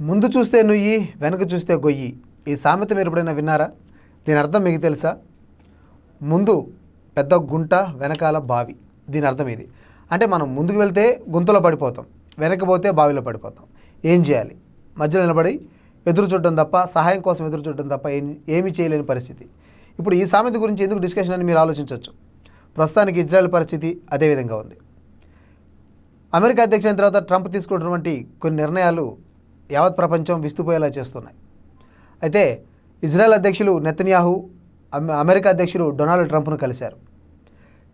ముందు చూస్తే నుయ్యి వెనక చూస్తే గొయ్యి. ఈ సామెత మీరు ఎప్పుడైనా విన్నారా? దీని అర్థం మీకు తెలుసా? ముందు పెద్ద గుంట వెనకాల బావి. దీని అర్థం ఇది. అంటే మనం ముందుకు వెళ్తే గుంతలో పడిపోతాం. వెనక్కి పోతే బావిలో పడిపోతాం. ఏం చేయాలి? మధ్యలో నిలబడి ఎదురు చూడడం తప్ప సహాయం కోసం ఎదురు చూడడం తప్ప ఏం ఏమీ చేయలేని పరిస్థితి. ఇప్పుడు ఈ సామెత గురించి ఎందుకు డిస్కషన్ అని మీరు ఆలోచించవచ్చు ప్రస్తుతానికి ఇజ్రాయెల్ పరిస్థితి అదే విధంగా ఉంది. అమెరికా అధ్యక్షులైన తర్వాత ట్రంప్ తీసుకున్నటువంటి కొన్ని నిర్ణయాలు యావత్ ప్రపంచం విస్తుపోయేలా చేస్తున్నాయి. అయితే ఇజ్రాయెల్ అధ్యక్షులు నెతన్యాహు అమెరికా అధ్యక్షులు డొనాల్డ్ ట్రంప్ను కలిశారు.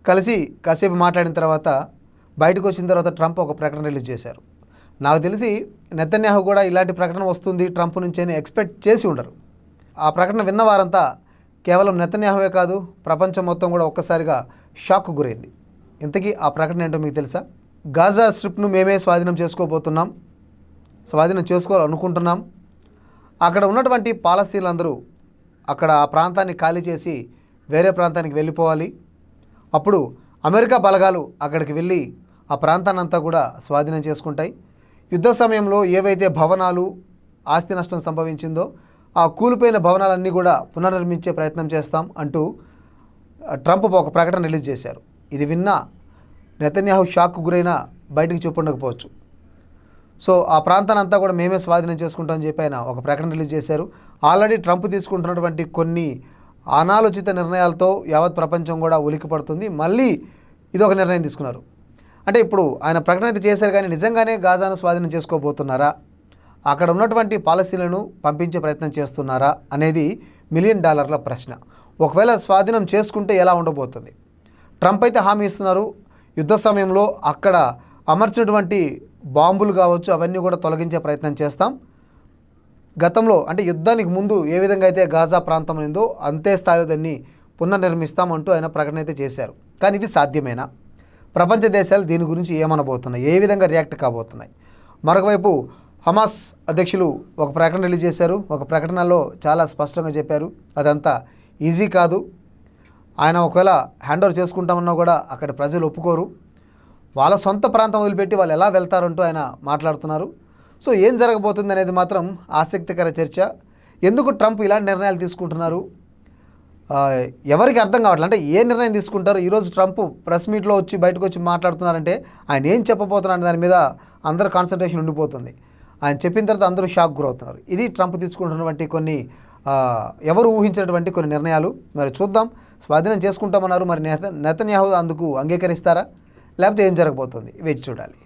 కలిసి కాసేపు మాట్లాడిన తర్వాత బయటకు వచ్చిన తర్వాత ట్రంప్ ఒక ప్రకటన రిలీజ్ చేశారు. నాకు తెలిసి నెతన్యాహు కూడా ఇలాంటి ప్రకటన వస్తుంది ట్రంప్ నుంచి అని ఎక్స్పెక్ట్ చేసి ఉండరు. ఆ ప్రకటన విన్న వారంతా కేవలం నెతన్యాహువే కాదు ప్రపంచం మొత్తం కూడా ఒక్కసారిగా షాక్ గురైంది. ఇంతకీ ఆ ప్రకటన ఏంటో మీకు తెలుసా? గాజా స్ట్రిప్ను మేమే స్వాధీనం చేసుకోబోతున్నాం. స్వాధీనం చేసుకోవాలనుకుంటున్నాం. అక్కడ ఉన్నటువంటి పాలస్తీన్లందరూ అక్కడ ఆ ప్రాంతాన్ని ఖాళీ చేసి వేరే ప్రాంతానికి వెళ్ళిపోవాలి. అప్పుడు అమెరికా బలగాలు అక్కడికి వెళ్ళి ఆ ప్రాంతాన్నంతా కూడా స్వాధీనం చేసుకుంటాయి. యుద్ధ సమయంలో ఏవైతే భవనాలు ఆస్తి నష్టం సంభవించిందో ఆ కూలిపోయిన భవనాలన్నీ కూడా పునర్నిర్మించే ప్రయత్నం చేస్తాం అంటూ ట్రంప్ ఒక ప్రకటన రిలీజ్ చేశారు. ఇది విన్నా నెతన్యాహు షాక్ గురైన బయటికి చూపుండకపోవచ్చు. సో ఆ ప్రాంతాన్ని అంతా కూడా మేమే స్వాధీనం చేసుకుంటామని చెప్పి ఆయన ఒక ప్రకటన రిలీజ్ చేశారు. ఆల్రెడీ ట్రంప్ తీసుకుంటున్నటువంటి కొన్ని అనాలోచిత నిర్ణయాలతో యావత్ ప్రపంచం కూడా ఉలికి పడుతుంది మళ్ళీ ఇది ఒక నిర్ణయం తీసుకున్నారు. అంటే ఇప్పుడు ఆయన ప్రకటన అయితే చేశారు కానీ నిజంగానే గాజాను స్వాధీనం చేసుకోబోతున్నారా? అక్కడ ఉన్నటువంటి పాలసీలను పంపించే ప్రయత్నం చేస్తున్నారా? అనేది మిలియన్ డాలర్ల ప్రశ్న. ఒకవేళ స్వాధీనం చేసుకుంటే ఎలా ఉండబోతుంది? ట్రంప్ అయితే హామీ ఇస్తున్నారు. యుద్ధ సమయంలో అక్కడ అమర్చినటువంటి బాంబులు కావచ్చు అవన్నీ కూడా తొలగించే ప్రయత్నం చేస్తాం. గతంలో అంటే యుద్ధానికి ముందు ఏ విధంగా అయితే గాజా ప్రాంతం ఉందో అంతే స్థాయిలో దాన్ని పునర్నిర్మిస్తామంటూ ఆయన ప్రకటన అయితే చేశారు. కానీ ఇది సాధ్యమేనా? ప్రపంచ దేశాలు దీని గురించి ఏమనబోతున్నాయి? ఏ విధంగా రియాక్ట్ కాబోతున్నాయి? మరొకవైపు హమాస్ అధ్యక్షులు ఒక ప్రకటన రిలీజ్ చేశారు. ఒక ప్రకటనలో చాలా స్పష్టంగా చెప్పారు. అదంతా ఈజీ కాదు. ఆయన ఒకవేళ హ్యాండ్ ఓవర్ చేసుకుంటామన్నా కూడా అక్కడ ప్రజలు ఒప్పుకోరు. వాళ్ళ సొంత ప్రాంతం వదిలిపెట్టి వాళ్ళు ఎలా వెళ్తారంటూ ఆయన మాట్లాడుతున్నారు. సో ఏం జరగబోతుంది అనేది మాత్రం ఆసక్తికర చర్చ. ఎందుకు ట్రంప్ ఇలాంటి నిర్ణయాలు తీసుకుంటున్నారు? ఎవరికి అర్థం కావట్లేదు అంటే ఏ నిర్ణయం తీసుకుంటారు? ఈరోజు ట్రంప్ ప్రెస్ మీట్లో వచ్చి బయటకు వచ్చి మాట్లాడుతున్నారంటే ఆయన ఏం చెప్పబోతున్నారు దాని మీద అందరు కాన్సన్ట్రేషన్ ఉండిపోతుంది. ఆయన చెప్పిన తర్వాత అందరూ షాక్ గురవుతున్నారు. ఇది ట్రంప్ తీసుకుంటున్నటువంటి కొన్ని ఎవరు ఊహించినటువంటి కొన్ని నిర్ణయాలు. మరి చూద్దాం. స్వాధీనం చేసుకుంటామన్నారు. మరి నెత నెతన్యాహు అందుకు అంగీకరిస్తారా? లేకపోతే ఏం జరగబోతుంది? వేచి చూడాలి.